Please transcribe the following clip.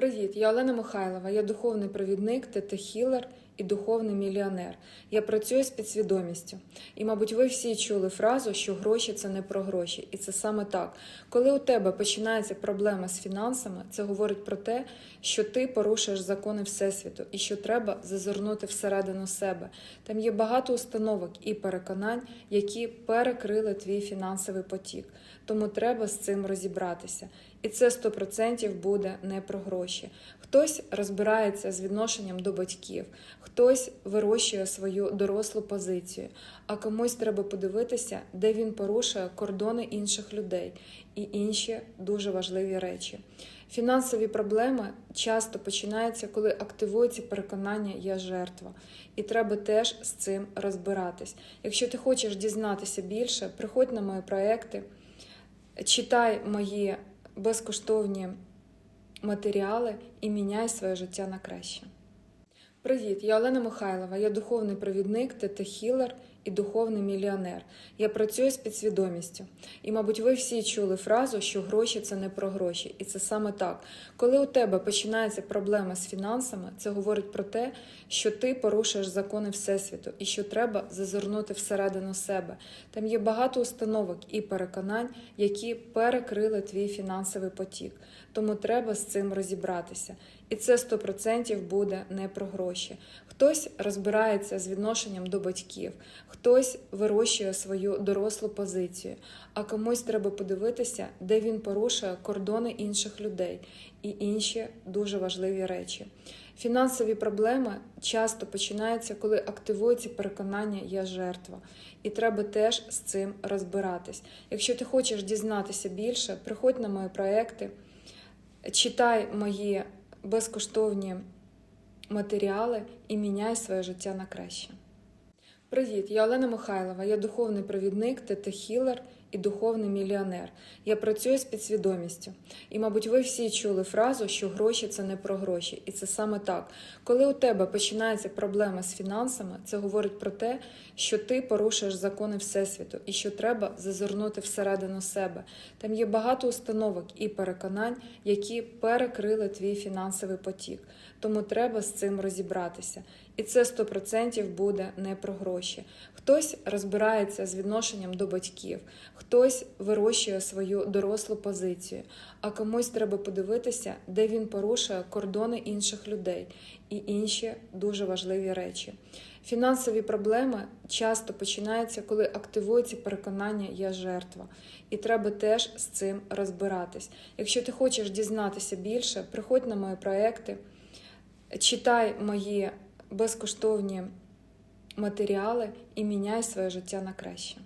Привіт, я Олена Михайлова. Я духовний провідник, тета-хілер і духовний мільйонер. Я працюю з підсвідомістю. І, мабуть, ви всі чули фразу, що гроші це не про гроші. І це саме так. Коли у тебе починається проблема з фінансами, це говорить про те, що ти порушуєш закони Всесвіту і що треба зазирнути всередину себе. Там є багато установок і переконань, які перекрили твій фінансовий потік. Тому треба з цим розібратися. І це 100% буде не про гроші. Хтось розбирається з відношенням до батьків, хтось вирощує свою дорослу позицію, а комусь треба подивитися, де він порушує кордони інших людей і інші дуже важливі речі. Фінансові проблеми часто починаються, коли активується переконання Я жертва, і треба теж з цим розбиратись. Якщо ти хочеш дізнатися більше, приходь на мої проекти, читай мої безкоштовні матеріали і міняй своє життя на краще. Привіт, я Олена Михайлова. Я духовний провідник, тета-хілер і духовний мільйонер. Я працюю з підсвідомістю. І, мабуть, ви всі чули фразу, що гроші це не про гроші. І це саме так. Коли у тебе починається проблема з фінансами, це говорить про те, що ти порушуєш закони Всесвіту і що треба зазирнути всередину себе. Там є багато установок і переконань, які перекрили твій фінансовий потік. Тому треба з цим розібратися. І це 100% буде не про гроші. Хтось розбирається з відношенням до батьків, хтось вирощує свою дорослу позицію, а комусь треба подивитися, де він порушує кордони інших людей і інші дуже важливі речі. Фінансові проблеми часто починаються, коли активується переконання Я жертва, і треба теж з цим розбиратись. Якщо ти хочеш дізнатися більше, приходь на мої проекти, читай мої безкоштовні матеріали і міняй своє життя на краще. Привіт, я Олена Михайлова. Я духовний провідник, тета-хілер і духовний мільйонер. Я працюю з підсвідомістю. І, мабуть, ви всі чули фразу, що гроші це не про гроші. І це саме так. Коли у тебе починається проблема з фінансами, це говорить про те, що ти порушуєш закони Всесвіту і що треба зазирнути всередину себе. Там є багато установок і переконань, які перекрили твій фінансовий потік. Тому треба з цим розібратися. І це 100% буде не про гроші. Хтось розбирається з відношенням до батьків, хтось вирощує свою дорослу позицію, а комусь треба подивитися, де він порушує кордони інших людей і інші дуже важливі речі. Фінансові проблеми часто починаються, коли активується переконання Я жертва, і треба теж з цим розбиратись. Якщо ти хочеш дізнатися більше, приходь на мої проекти, читай мої безкоштовні матеріали і міняй своє життя на краще.